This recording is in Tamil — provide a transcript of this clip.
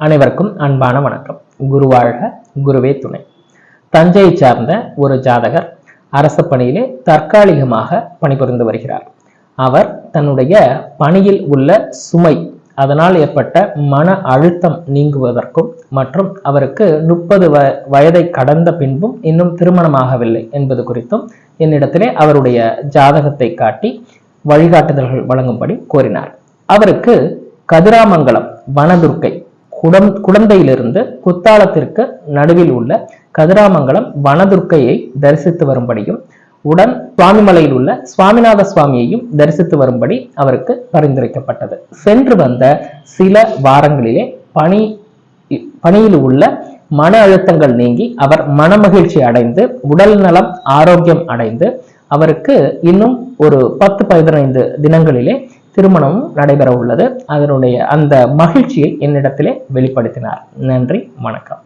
அனைவருக்கும் அன்பான வணக்கம். குருவாழ்க குருவே துணை. தஞ்சையை சார்ந்த ஒரு ஜாதகர் அரச பணியிலே தற்காலிகமாக பணிபுரிந்து வருகிறார். அவர் தன்னுடைய பணியில் உள்ள சுமை அதனால் ஏற்பட்ட மன அழுத்தம் நீங்குவதற்கும் மற்றும் அவருக்கு முப்பது வ வயதை கடந்த பின்பும் இன்னும் திருமணமாகவில்லை என்பது குறித்தும் என்னிடத்திலே அவருடைய ஜாதகத்தை காட்டி வழிகாட்டுதல்கள் வழங்கும்படி கோரினார். அவருக்கு கதிராமங்கலம் வனதுர்க்கை குடம் குடந்தையிலிருந்து குத்தாலத்திற்கு நடுவில் உள்ள கதிராமங்கலம் வனதுர்க்கையை தரிசித்து வரும்படியும் உடன் சுவாமிமலையில் உள்ள சுவாமிநாத சுவாமியையும் தரிசித்து வரும்படி அவருக்கு பரிந்துரைக்கப்பட்டது. சென்று வந்த சில வாரங்களிலே பணி பணியில் உள்ள மன அழுத்தங்கள் நீங்கி அவர் மனமகிழ்ச்சி அடைந்து உடல் நலம் ஆரோக்கியம் அடைந்து அவருக்கு இன்னும் ஒரு பத்து பதினைந்து தினங்களிலே திருமணமும் நடைபெற உள்ளது அதனுடைய அந்த மகிழ்ச்சியை என்னிடத்திலே வெளிப்படுத்தினார். நன்றி வணக்கம்.